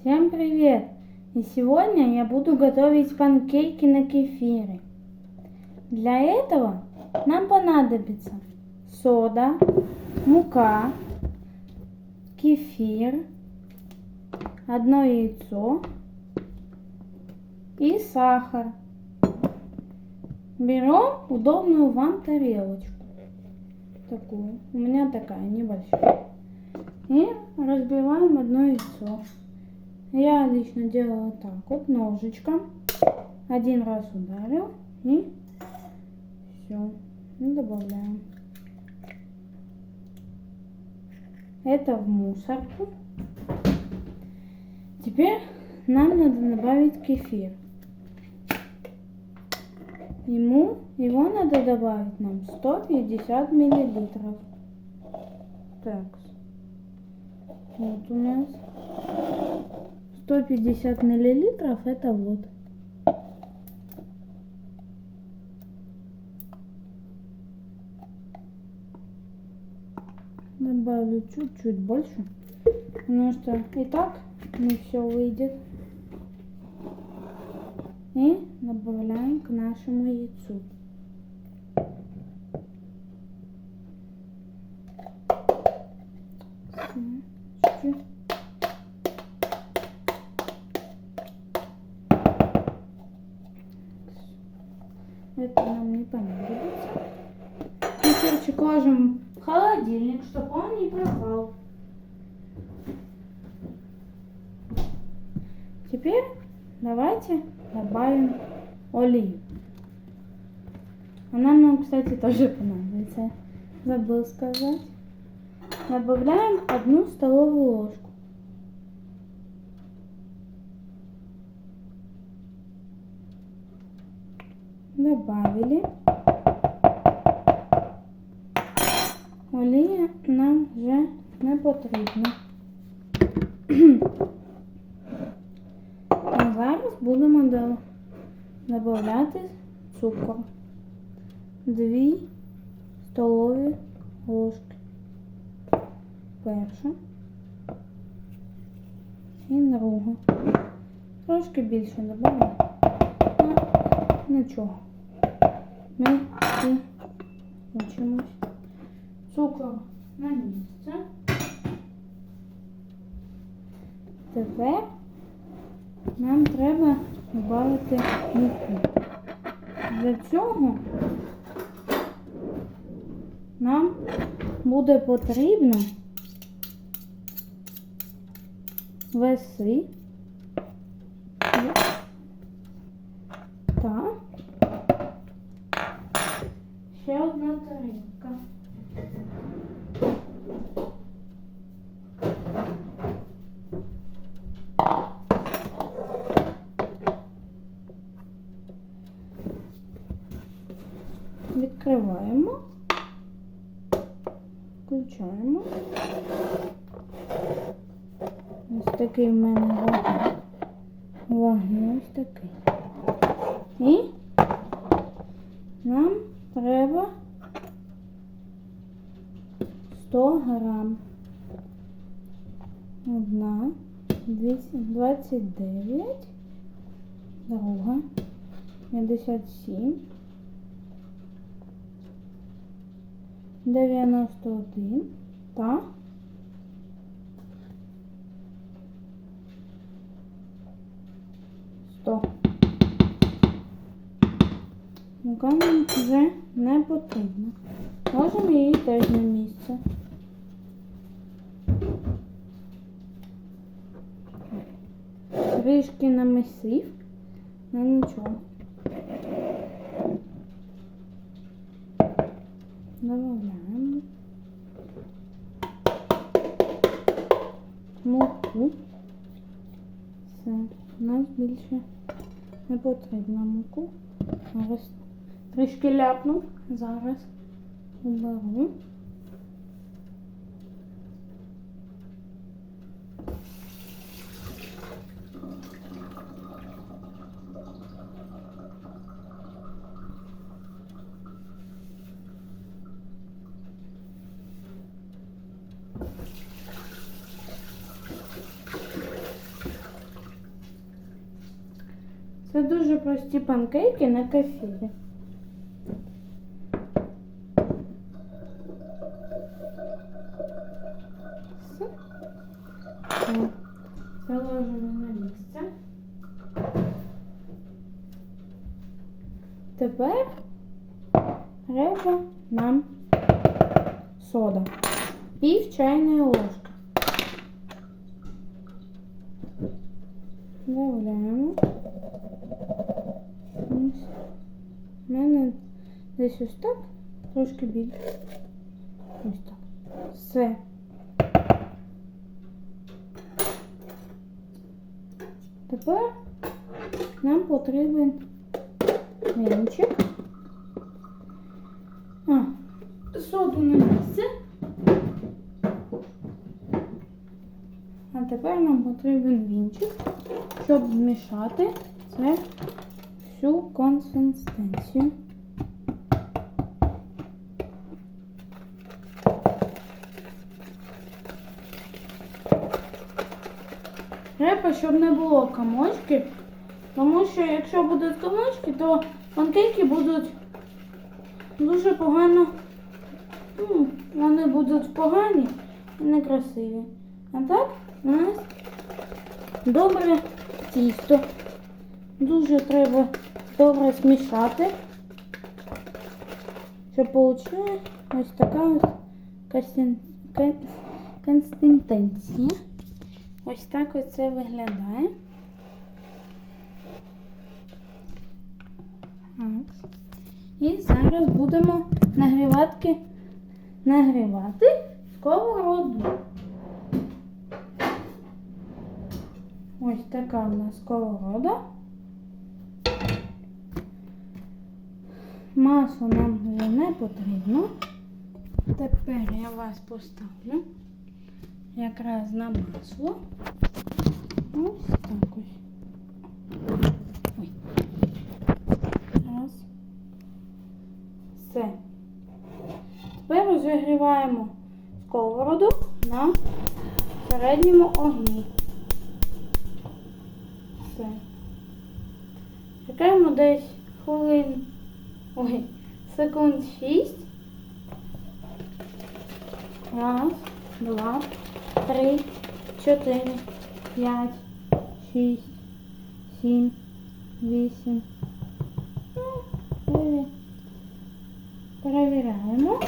Всем привет! И сегодня я буду готовить панкейки на кефире. Для этого нам понадобится сода, мука, кефир, одно яйцо и сахар. Берем удобную вам тарелочку. Такую. У меня такая небольшая. И разбиваем одно яйцо. Я лично делаю так вот ножичком. Один раз ударил и все. И добавляем. Это в мусорку. Теперь нам надо добавить кефир. Ему, его надо добавить нам 150 миллилитров. Так. Вот у нас 150 миллилитров это вот. Добавлю чуть-чуть больше, потому что и так не все выйдет. И добавляем к нашему яйцу. Чуть-чуть. Это нам не понадобится. Кефирчик ложим в холодильник, чтобы он не пропал. Теперь давайте добавим олию. Она нам, кстати, тоже понадобится. Забыл сказать. Добавляем одну столовую ложку. Добавили. Олія нам вже не потрібна. А зараз будемо до- додавати цукор. Дві столові ложки. Перша і друга. Трошки більше додамо. Ну, нічого. Ми і. Цукор на місце. Тепер нам треба додати муку. Для цього нам буде потрібно веси та ще одна тарілка. Відкриваємо, включаємо. Ось такий в мене ваги. Ваги ось такий. І нам треба 100 грам. Одна, 29, друга, 57, 91 та Мука нам вже не потрібна. Можемо її теж на місце. Трішки намісив, ну нічого. Добавляємо муку. Все, у нас більше не потрібно муку. Зараз трішки ляпну Зараз уберу. Це дуже прості панкейки на кефірі. Заложимо на місце. Тепер треба нам сода. Пів чайної ложки. Добавляємо. У мене десь ось так, трошки більше. Ось так. Все. Тепер нам потрібен вінчик. А, соду на місце. А тепер нам потрібен вінчик, щоб змішати це всю консистенцію. Треба, щоб не було комочків, тому що якщо будуть комочки, то панкейки будуть дуже погано. Ну, вони будуть погані і некрасиві. А так у нас добре тісто. Дуже треба добре змішати, щоб вийшла ось така консистенція. Ось так ось це виглядає. І зараз будемо нагрівати, нагрівати сковороду. Ось така в нас сковорода. Масло нам вже не потрібно. Тепер я вас поставлю якраз на масло. Ось так ось. Ой. Раз. Все. Тепер розігріваємо сковороду на середньому огні. Все. Чекаємо десь хвилин. Ой, секунд 6. Раз, два, три, чотири, п'ять, шість, сім, вісім. Ну, дев'ять. Перевіряємо.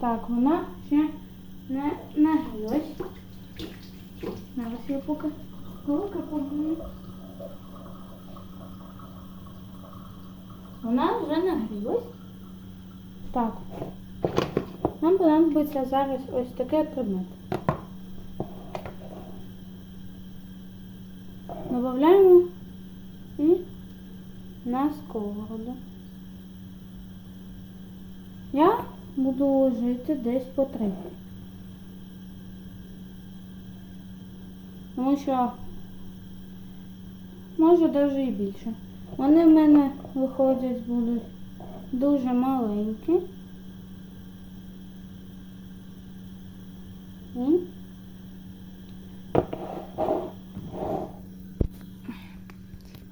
Так, вона ще не нагрілась. Зараз я поки руки побую. Вона вже нагрілась. Так. Нам понадобиться зараз ось такий предмет. Добавляємо і на сковороду. Я буду ложити десь по три. Тому що може навіть і більше. Вони в мене виходять будуть дуже маленькі. І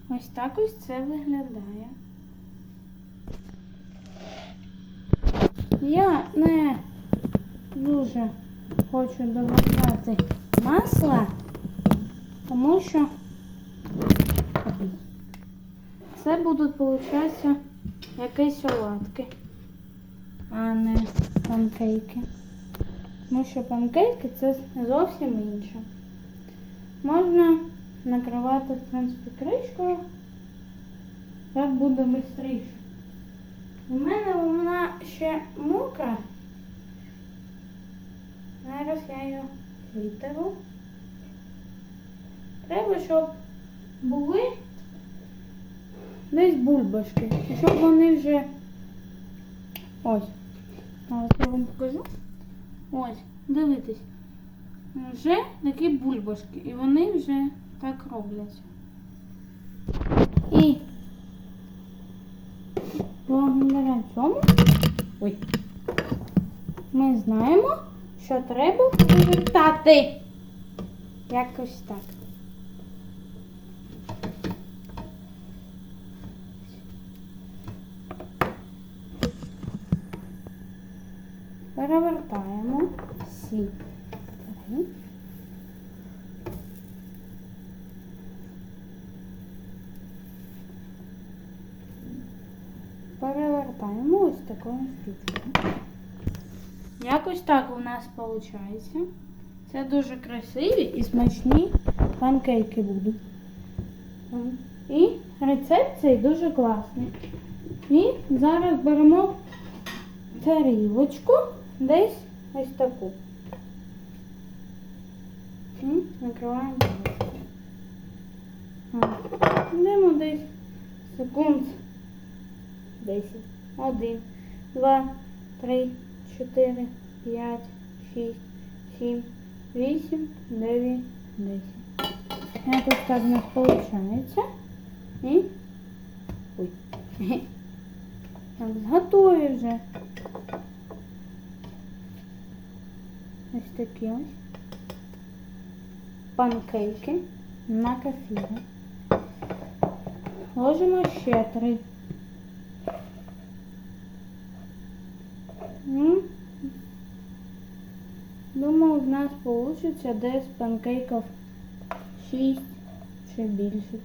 ось так ось це виглядає. Я не дуже хочу додати масла, тому що це будуть, виходить, якісь оладки, а не панкейки. Тому що панкейки це зовсім інше. Можна накривати, в принципі, кришкою. Так буде швидше. У мене вона ще мокра. Зараз я її витеру. Треба, щоб були десь бульбашки. І щоб вони вже... Ось. Зараз я вам покажу. Ось, дивитесь. Вже такі бульбашки. І вони вже так роблять. цьому ой, ми знаємо, що треба повертати. Якось так. Перевертаємо всі три. Перевертаємо ось такою штучкою. Якось так у нас виходить. Це дуже красиві і смачні панкейки будуть. І рецепт цей дуже класний. І зараз беремо тарілочку десь ось таку. І накриваємо. Йдемо десь секунд 10. Один, два, три, чотири, п'ять, шість, сім, вісім, дев'ять, десять. Якось так у нас виходить. І... Ой. Так, готові вже. Ось такі ось. Панкейки на кефірі. Ложимо ще три. М. Думаю, вийде десь панкейків 6 чи більше.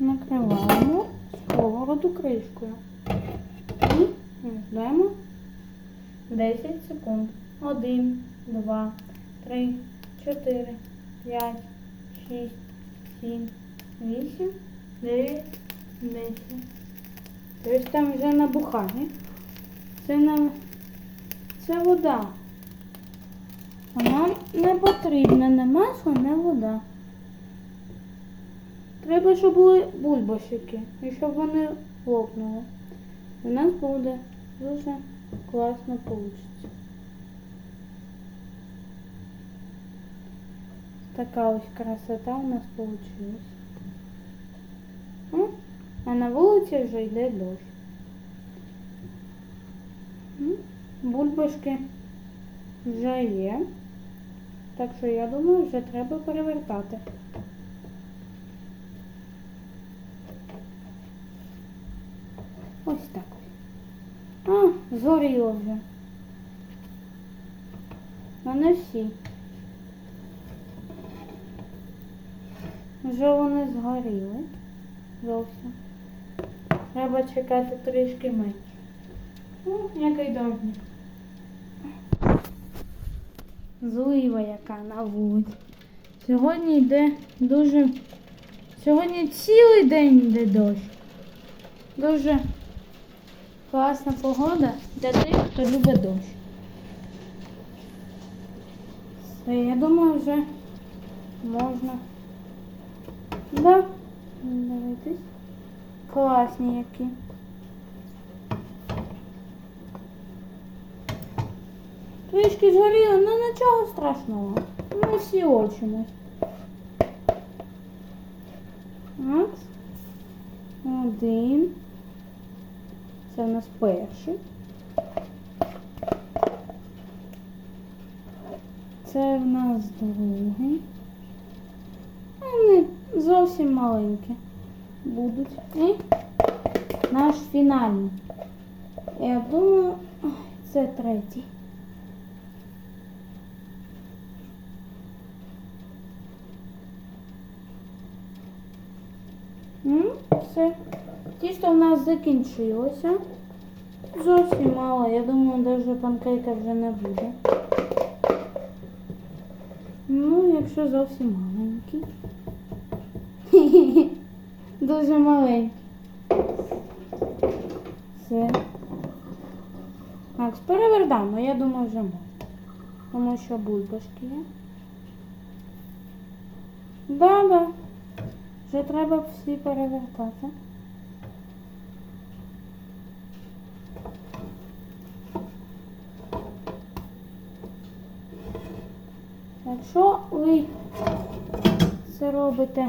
Накриваємо сковороду кришкою. І ждемо 10 секунд. 1, 2, 3, 4, 5, 6, 7, 8, 9, 10. Тобто там вже набухає. Це нам це вода. А нам не потрібно не масло, не вода. Треба, щоб були бульбашики і щоб вони лопнули. У нас буде дуже класно вийде. Така ось красота у нас вийшла. А на вулиці вже йде дощ. М, Бульбашки вже є. Так що я думаю, вже треба перевертати. Ось так. Згоріло вже. Ну не всі. Вже вони згоріли. Зовсім. Треба чекати трішки менше. Ну, який дождик. Злива яка на вулиці. Сьогодні йде дуже... Сьогодні цілий день йде дощ. Дуже класна погода для тих, хто любить дощ. Все, я думаю, вже можна. Да, дивитись. Класні які. Трішки згоріли, ну нічого страшного. Ми всі очимось. Один. Це у нас перший. Це в нас другий. Вони зовсім маленькі будуть. І наш фінальний. Я думаю, це третій. М, Все. Тісто в нас закінчилося. Зовсім мало. Я думаю, навіть панкейка вже не буде. Ну, якщо зовсім маленький. Дуже маленький. Все. Так, перевердаємо, я думаю, вже можна. Тому що бульбашки є. Да, да. Вже треба всі перевертати. Якщо ви це робите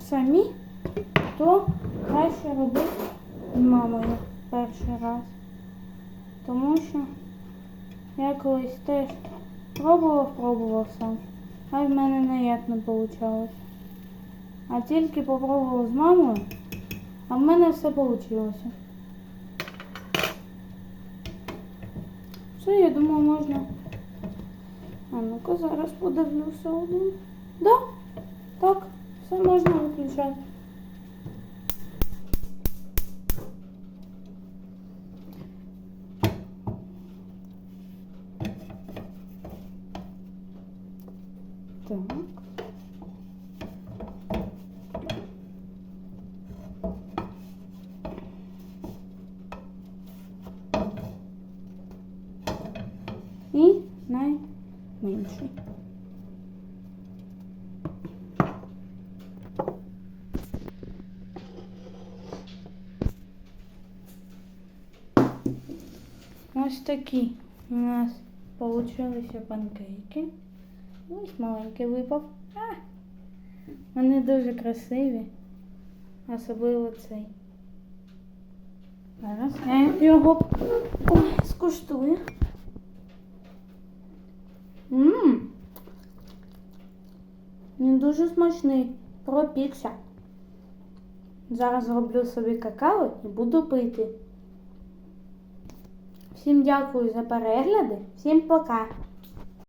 самі, то краще робити з мамою перший раз. Тому що я колись теж пробував, пробував сам, а в мене ніяк не вийшло. А тільки попробував з мамою, а в мене все вийшло. Все, я думаю, можна. А ну-ка зараз подивлюся один. Да, так, все можна виключати. Так. І найменший. Ось такі у нас получилися панкейки. Ось маленький випав. А! Вони дуже красиві. Особливо цей. Зараз я його скуштую. Ммм. Він дуже смачний. Пропікся. Зараз зроблю собі какао і буду пити. Всім дякую за перегляди. Всім пока.